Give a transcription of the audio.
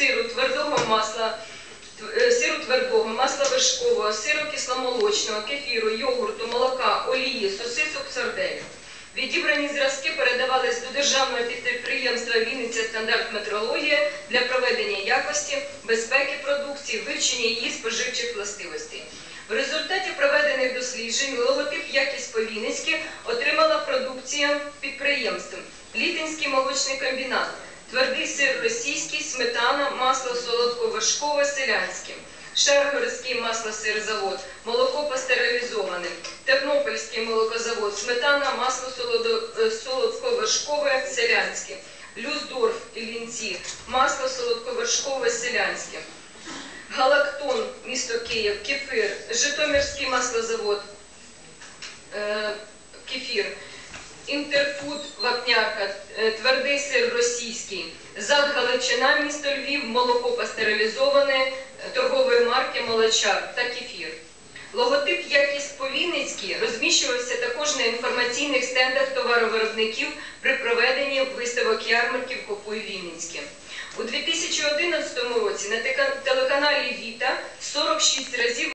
сиру твердого масла, е, сиру твердого, масла вершкового, сиру кисломолочного, кефіру, йогурту, молока, олії, сосисок, сарделю. Відібрані зразки передавались до державного підприємства Вінниця стандарт метрологія для проведення якості, безпеки продукції, вивчення її споживчих властивостей. В результаті проведених досліджень логотип якість по-вінницьки отримала продукція підприємств Літинський молочний комбінат, твердий сир російський, сметана, масло солодковершкове селянське, Шаргородський маслосирзавод, молоко пастеризоване, Тернопільський молокозавод, сметана, масло е, солодковершкове селянське, Люсдорф Іллінці, масло солодковершкове селянське. Галактон, місто Київ, кефир, Житомирський маслозавод, е, кефір, Інтерфуд, вапнярка, е, твердий сир російський, ЗАД Галичина, місто Львів, молоко пастерилізоване, е, торгової марки Молочар та кефір. Логотип якість по-вінницьки розміщувався також на інформаційних стендах товаровиробників при проведенні виставок ярмарків Купуй Вінницьке. У 2011 році на телеканалі Віта 46 разів